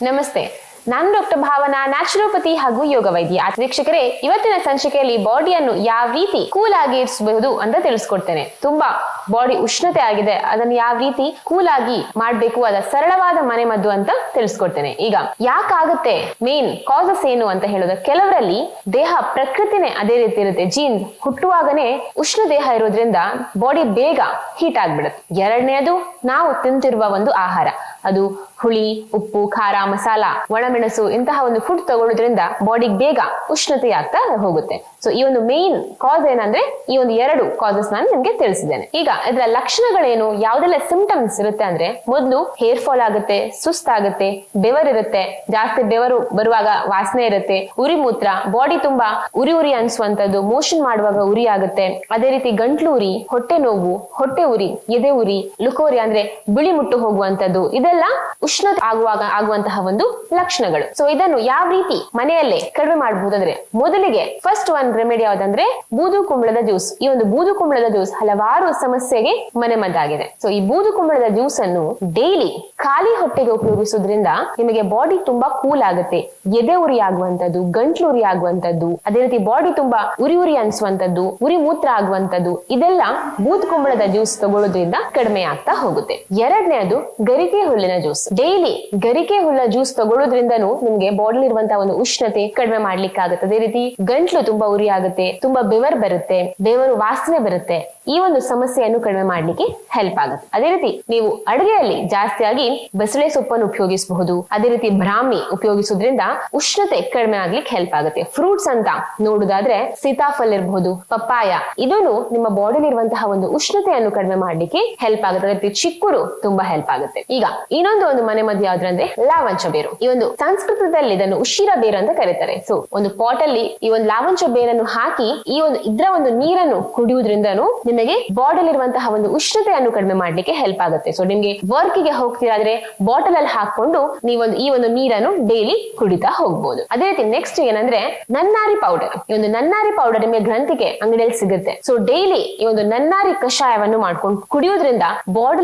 Namastê! ನಾನು doctor Bhavana, naturopathy ಹಾಗೂ ಯೋಗ ವೈದ್ಯ. ವೀಕ್ಷಕರೇ, ಇವತ್ತಿನ ಸಂಚಿಕೆಯಲ್ಲಿ ಬಾಡಿಯನ್ನು ಯಾವ ರೀತಿ ಕೂಲ್ ಆಗಿ ಇರಿಸಬಹುದು ಅಂತ ತಿಳಿಸ್ಕೊಡ್ತೇನೆ. ತುಂಬಾ ಬಾಡಿ ಉಷ್ಣತೆ ಆಗಿದೆ, ಅದನ್ನು ಯಾವ ರೀತಿ ಕೂಲ್ ಆಗಿ ಮಾಡಬೇಕು ಅದ ಸರಳವಾದ ಮನೆ ಮದ್ದು ಅಂತ ತಿಳಿಸ್ಕೊಡ್ತೇನೆ. ಈಗ, ಯಾಕಾಗುತ್ತೆ ಮೇನ್ ಕಾಸಸ್ ಏನು ಅಂತ ಹೇಳೋದು ಕೆಲವರಲ್ಲಿ ದೇಹ ಪ್ರಕೃತಿನೇ ಅದೇ ರೀತಿ ಇರುತ್ತೆ. ಜೀನ್ ಹುಟ್ಟುವಾಗನೇ ಉಷ್ಣ ದೇಹ ಇರೋದ್ರಿಂದ ಬಾಡಿ ಬೇಗ ಹೀಟ್ ಆಗ್ಬಿಡುತ್ತೆ. ಎರಡನೇದು ನಾವು ತಿಂತಿರುವ ಒಂದು ಆಹಾರ. ಅದು ಹುಳಿ, ಉಪ್ಪು, ಖಾರ, ಮಸಾಲ ಒಣಮೆಣಸು ಇಂತಹ ಒಂದು ಫುಡ್ ತಗೊಳ್ಳೋದ್ರಿಂದ ಬಾಡಿಗೆ ಬೇಗ ಉಷ್ಣತೆ ಆಗ್ತಾ ಹೋಗುತ್ತೆ. ಸೊ ಈ ಒಂದು ಮೇನ್ ಕಾಸ್ ಏನಂದ್ರೆ ಈ ಒಂದು ಎರಡು ಕಾಸಸ್ ನಾನು ನಿಮ್ಗೆ ತಿಳಿಸಿದ್ದೇನೆ. ಈಗ ಇದರ ಲಕ್ಷಣಗಳೇನು, ಯಾವ್ದೆಲ್ಲ ಸಿಂಪ್ಟಮ್ಸ್ ಇರುತ್ತೆ ಅಂದ್ರೆ ಮೊದಲು ಹೇರ್ ಫಾಲ್ ಆಗುತ್ತೆ, ಸುಸ್ತಾಗುತ್ತೆ ಬೆವರಿರುತ್ತೆ ಜಾಸ್ತಿ ಬೆವರು ಬರುವಾಗ ವಾಸನೆ ಇರುತ್ತೆ, ಉರಿ ಮೂತ್ರ ಬಾಡಿ ತುಂಬಾ ಉರಿ ಉರಿ ಅನ್ಸುವಂತದ್ದು ಮೋಷನ್ ಮಾಡುವಾಗ ಉರಿ ಆಗುತ್ತೆ. ಅದೇ ರೀತಿ ಗಂಟ್ಲು ಉರಿ, ಹೊಟ್ಟೆ ನೋವು, ಹೊಟ್ಟೆ ಉರಿ, ಎದೆ ಉರಿ ಲುಕೋರಿ ಅಂದ್ರೆ ಬಿಳಿ ಮುಟ್ಟು ಹೋಗುವಂತದ್ದು ಇದೆಲ್ಲ ಉಷ್ಣ ಆಗುವಾಗ, ಆಗುವಂತಹ ಒಂದು ಲಕ್ಷಣಗಳು ಸೊ ಇದನ್ನು ಯಾವ ರೀತಿ ಮನೆಯಲ್ಲೇ ಕಡಿಮೆ ಮಾಡಬಹುದು ಅಂದ್ರೆ ಮೊದಲಿಗೆ ಫಸ್ಟ್ ಒನ್ ರೆಮಿಡಿ ಯಾವ್ದಂದ್ರೆ, ಬೂದು ಕುಂಬಳದ ಜ್ಯೂಸ್. ಈ ಒಂದು ಬೂದು ಕುಂಬಳದ ಜ್ಯೂಸ್ ಹಲವಾರು ಸಮಸ್ಯೆಗೆ ಮನೆಮದ್ದಾಗಿದೆ ಸೊ ಈ ಬೂದು ಕುಂಬಳದ ಜ್ಯೂಸ್ ಅನ್ನು ಡೈಲಿ ಖಾಲಿ ಹೊಟ್ಟೆಗೆ ಉಪಯೋಗಿಸೋದ್ರಿಂದ ನಿಮಗೆ ಬಾಡಿ ತುಂಬಾ ಕೂಲ್ ಆಗುತ್ತೆ. ಎದೆ ಉರಿ ಆಗುವಂತದ್ದು, ಗಂಟ್ಲು ಉರಿ ಆಗುವಂತದ್ದು, ಅದೇ ರೀತಿ ಬಾಡಿ ತುಂಬಾ ಉರಿ ಉರಿ ಅನ್ಸುವಂತದ್ದು, ಉರಿ ಮೂತ್ರ ಆಗುವಂತದ್ದು, ಇದೆಲ್ಲ ಬೂದ್ ಕುಂಬಳದ ಜ್ಯೂಸ್ ತಗೊಳ್ಳೋದ್ರಿಂದ ಕಡಿಮೆ ಆಗ್ತಾ ಹೋಗುತ್ತೆ. ಎರಡನೇದು ಗರಿಕೆ ಹುಲ್ಲಿನ ಜ್ಯೂಸ್. ಡೈಲಿ ಗರಿಕೆ ಹುಲ್ಲ ಜ್ಯೂಸ್ ತಗೊಳ್ಳೋದ್ರಿಂದನೂ ನಿಮ್ಗೆ ಬಾಡಿ ಇರುವಂತಹ ಒಂದು ಉಷ್ಣತೆ ಕಡಿಮೆ ಮಾಡ್ಲಿಕ್ಕೆ ಆಗುತ್ತೆ ಅದೇ ರೀತಿ ಗಂಟ್ಲು ತುಂಬಾ ಉರಿ ಆಗುತ್ತೆ ತುಂಬಾ ಬೆವರ್ ಬರುತ್ತೆ, ಬೆವರು ವಾಸನೆ ಬರುತ್ತೆ. ಈ ಒಂದು ಸಮಸ್ಯೆಯನ್ನು ಕಡಿಮೆ ಮಾಡ್ಲಿಕ್ಕೆ ಹೆಲ್ಪ್ ಆಗುತ್ತೆ. ಅದೇ ರೀತಿ ನೀವು ಅಡುಗೆಯಲ್ಲಿ ಜಾಸ್ತಿಯಾಗಿ ಬಸಳೆ ಸೊಪ್ಪನ್ನು ಉಪಯೋಗಿಸಬಹುದು. ಅದೇ ರೀತಿ ಬ್ರಾಹ್ಮಿ ಉಪಯೋಗಿಸೋದ್ರಿಂದ ಉಷ್ಣತೆ ಕಡಿಮೆ ಆಗ್ಲಿಕ್ಕೆ ಹೆಲ್ಪ್ ಆಗುತ್ತೆ. ಫ್ರೂಟ್ಸ್ ಅಂತ ನೋಡುದಾದ್ರೆ ಸೀತಾಫಲ್ ಇರಬಹುದು, ಪಪ್ಪಾಯ, ಇದನ್ನು ನಿಮ್ಮ ಬಾಡಿಲಿ ಇರುವಂತಹ ಒಂದು ಉಷ್ಣತೆಯನ್ನು ಕಡಿಮೆ ಮಾಡ್ಲಿಕ್ಕೆ ಹೆಲ್ಪ್ ಆಗುತ್ತೆ. ಅದೇ ರೀತಿ ಚಿಕ್ಕುರು ತುಂಬಾ ಹೆಲ್ಪ್ ಆಗುತ್ತೆ. ಈಗ ಇನ್ನೊಂದು ಒಂದು ಮನೆ ಮದ್ದು ಯಾವ್ದ್ರಂದ್ರೆ ಲಾವಂಚ ಬೇರು ಈ ಒಂದು ಸಂಸ್ಕೃತದಲ್ಲಿ ಇದನ್ನು ಉಶಿರ ಬೇರು ಅಂತ ಕರೀತಾರೆ. ಸೊ ಒಂದು ಪಾಟ್ ಅಲ್ಲಿ ಈ ಒಂದು ಲಾವಂಚ ಬೇರನ್ನು ಹಾಕಿ, ಈ ಒಂದು ಇದ್ರ ಒಂದು ನೀರನ್ನು ಕುಡಿಯುವುದರಿಂದ ನಿಮಗೆ ಬಾಡಿಲಿ ಇರುವಂತಹ ಒಂದು ಉಷ್ಣತೆಯನ್ನು ಕಡಿಮೆ ಮಾಡ್ಲಿಕ್ಕೆ ಹೆಲ್ಪ್ ಆಗುತ್ತೆ. ಸೊ ನಿಮ್ಗೆ ವರ್ಕ್ಗೆ ಹೋಗ್ತೀರಾದ್ರೆ ಬಾಟಲ್ ಅಲ್ಲಿ ಹಾಕೊಂಡು ನೀವೊಂದು ಈ ಒಂದು ನೀರನ್ನು ಡೈಲಿ ಕುಡಿತಾ ಹೋಗ್ಬೋದು. ಅದೇ ರೀತಿ ನೆಕ್ಸ್ಟ್ ಏನಂದ್ರೆ ನನ್ನಾರಿ ಪೌಡರ್ ಈ ಒಂದು ನನ್ನಾರಿ ಪೌಡರ್ ನಿಮಗೆ ಗ್ರಂಥಿಗೆ ಅಂಗಡಿಯಲ್ಲಿ ಸಿಗುತ್ತೆ. ಸೊ ಡೈಲಿ ಈ ಒಂದು ನನ್ನಾರಿ ಕಷಾಯವನ್ನು ಮಾಡ್ಕೊಂಡು ಕುಡಿಯೋದ್ರಿಂದ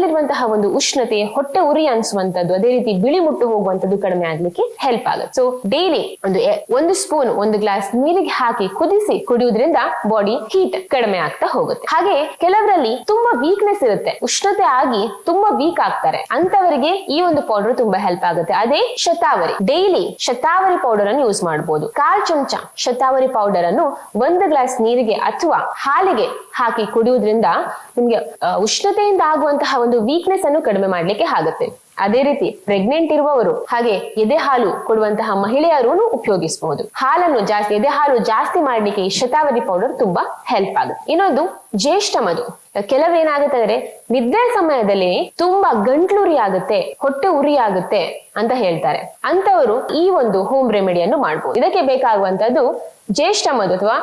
ಇರುವಂತಹ ಒಂದು ಉಷ್ಣತೆ, ಹೊಟ್ಟೆ ಉರಿ ಅನ್ಸುವಂತದ್ದು ಅದೇ ರೀತಿ ಬಿಳಿ ಮುಟ್ಟು ಹೋಗುವಂತದ್ದು ಕಡಿಮೆ ಆಗ್ಲಿಕ್ಕೆ ಹೆಲ್ಪ್ ಆಗುತ್ತೆ. ಸೊ ಡೈಲಿ ಒಂದು ಒಂದು ಸ್ಪೂನ್ ಒಂದು ಗ್ಲಾಸ್ ನೀರಿಗೆ ಹಾಕಿ ಕುದಿಸಿ ಕುಡಿಯೋದ್ರಿಂದ ಬಾಡಿ ಹೀಟ್ ಕಡಿಮೆ ಆಗ್ತಾ ಹೋಗುತ್ತೆ. ಹಾಗೆ ಕೆಲವರಲ್ಲಿ ತುಂಬಾ ವೀಕ್ನೆಸ್ ಇರುತ್ತೆ. ಉಷ್ಣತೆ ಆಗಿ ತುಂಬಾ ವೀಕ್ ಆಗ್ತಾರೆ. ಅಂತವರಿಗೆ ಈ ಒಂದು ಪೌಡರ್ ತುಂಬಾ ಹೆಲ್ಪ್ ಆಗುತ್ತೆ. ಅದೇ ಶತಾವರಿ. ಡೈಲಿ ಶತಾವರಿ ಪೌಡರ್ ಅನ್ನು ಯೂಸ್ ಮಾಡಬಹುದು ಕಾಲ್ ಚಮಚ ಶತಾವರಿ ಪೌಡರ್ ಅನ್ನು ಒಂದು ಗ್ಲಾಸ್ ನೀರಿಗೆ ಅಥವಾ ಹಾಲಿಗೆ ಹಾಕಿ ಕುಡಿಯೋದ್ರಿಂದ ನಿಮ್ಗೆ ಉಷ್ಣತೆಯಿಂದ ಆಗುವಂತಹ ಒಂದು ವೀಕ್ನೆಸ್ ಅನ್ನು ಕಡಿಮೆ ಮಾಡ್ಲಿಕ್ಕೆ ಆಗುತ್ತೆ. ಅದೇ ರೀತಿ ಪ್ರೆಗ್ನೆಂಟ್ ಇರುವವರು, ಹಾಗೆ ಎದೆ ಹಾಲು ಕೊಡುವಂತಹ ಮಹಿಳೆಯರು ಉಪಯೋಗಿಸಬಹುದು. ಹಾಲನ್ನು ಜಾಸ್ತಿ, ಎದೆ ಹಾಲು ಜಾಸ್ತಿ ಮಾಡಲಿಕ್ಕೆ ಈ ಶತಾವಧಿ ಪೌಡರ್ ತುಂಬಾ ಹೆಲ್ಪ್ ಆಗುತ್ತೆ. ಇನ್ನೊಂದು, ಜ್ಯೇಷ್ಠ ಮಧು. ಕೆಲವೇನಾಗುತ್ತೆ ಅಂದ್ರೆ ನಿದ್ದೆ ಸಮಯದಲ್ಲಿ ತುಂಬಾ ಗಂಟ್ಲುರಿ ಆಗುತ್ತೆ, ಹೊಟ್ಟೆ ಉರಿ ಆಗುತ್ತೆ ಅಂತ ಹೇಳ್ತಾರೆ. ಅಂತವರು ಈ ಒಂದು ಹೋಮ್ ರೆಮಿಡಿಯನ್ನು ಮಾಡಬಹುದು ಇದಕ್ಕೆ ಬೇಕಾಗುವಂತದ್ದು ಜ್ಯೇಷ್ಠ ಮಧು ಅಥವಾ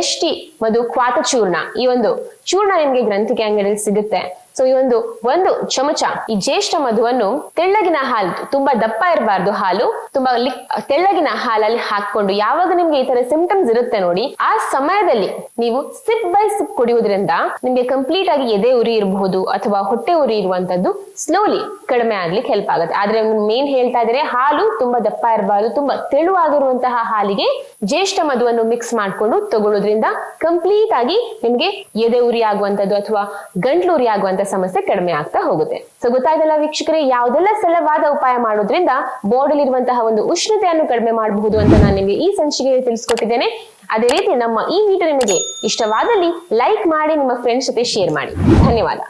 ಎಷ್ಟಿ ಮಧು ಕ್ವಾತ ಚೂರ್ಣ. ಈ ಒಂದು ಚೂರ್ಣ ನಿಮ್ಗೆ ಗ್ರಂಥಿಕೆ ಅಂಗಡಿಯಲ್ಲಿ ಸಿಗುತ್ತೆ. ಸೊ ಈ ಒಂದು ಒಂದು ಚಮಚ ಈ ಜ್ಯೇಷ್ಠ ಮಧುವನ್ನು ತೆಳ್ಳಗಿನ ಹಾಲು, ತುಂಬಾ ದಪ್ಪ ಇರಬಾರ್ದು ಹಾಲು, ತುಂಬಾ ತೆಳ್ಳಗಿನ ಹಾಲಲ್ಲಿ ಹಾಕೊಂಡು ಯಾವಾಗ ನಿಮ್ಗೆ ಈ ತರ ಸಿಂಪ್ಟಮ್ಸ್ ಇರುತ್ತೆ ನೋಡಿ, ಆ ಸಮಯದಲ್ಲಿ ನೀವು ಸಿಪ್ ಬೈ ಸಿಪ್ ಕುಡಿಯುವುದರಿಂದ ನಿಮ್ಗೆ ಕಂಪ್ಲೀಟ್ ಆಗಿ ಎದೆ ಉರಿ ಇರಬಹುದು ಅಥವಾ ಹೊಟ್ಟೆ ಉರಿ ಇರುವಂತದ್ದು ಸ್ಲೋಲಿ ಕಡಿಮೆ ಆಗ್ಲಿಕ್ಕೆ ಹೆಲ್ಪ್ ಆಗುತ್ತೆ. ಆದ್ರೆ ಮೇನ್ ಹೇಳ್ತಾ ಇದ್ರೆ, ಹಾಲು ತುಂಬಾ ದಪ್ಪ ಇರಬಾರ್ದು, ತುಂಬಾ ತೆಳುವಾಗಿರುವಂತಹ ಹಾಲಿಗೆ ಜ್ಯೇಷ್ಠ ಮಧುವನ್ನು ಮಿಕ್ಸ್ ಮಾಡ್ಕೊಂಡು ತಗೊಳ್ಳೋದ್ರಿಂದ ಕಂಪ್ಲೀಟ್ ಆಗಿ ನಿಮ್ಗೆ ಎದೆ ಉರಿ ಆಗುವಂತದ್ದು ಅಥವಾ ಗಂಟ್ಲು ಉರಿ ಆಗುವಂತ ಸಮಸ್ಯೆ ಕಡಿಮೆ ಆಗ್ತಾ ಹೋಗುತ್ತೆ. ಸೊ ಗೊತ್ತಾಯ್ತಲ್ಲ ವೀಕ್ಷಕರೇ, ಯಾವ್ದೆಲ್ಲ ಸಲವಾದ ಉಪಾಯ ಮಾಡೋದ್ರಿಂದ ಬಾಡಿಲಿ ಇರುವಂತಹ ಒಂದು ಉಷ್ಣತೆಯನ್ನು ಕಡಿಮೆ ಮಾಡಬಹುದು ಅಂತ ನಾನು ನಿಮಗೆ ಈ ಸಂಚಿಕೆಯಲ್ಲಿ ತಿಳಿಸ್ಕೊಟ್ಟಿದ್ದೇನೆ. ಅದೇ ರೀತಿ ನಮ್ಮ ಈ ವಿಡಿಯೋ ನಿಮಗೆ ಇಷ್ಟವಾದಲ್ಲಿ ಲೈಕ್ ಮಾಡಿ, ನಿಮ್ಮ ಫ್ರೆಂಡ್ಸ್ ಜೊತೆ ಶೇರ್ ಮಾಡಿ. ಧನ್ಯವಾದ.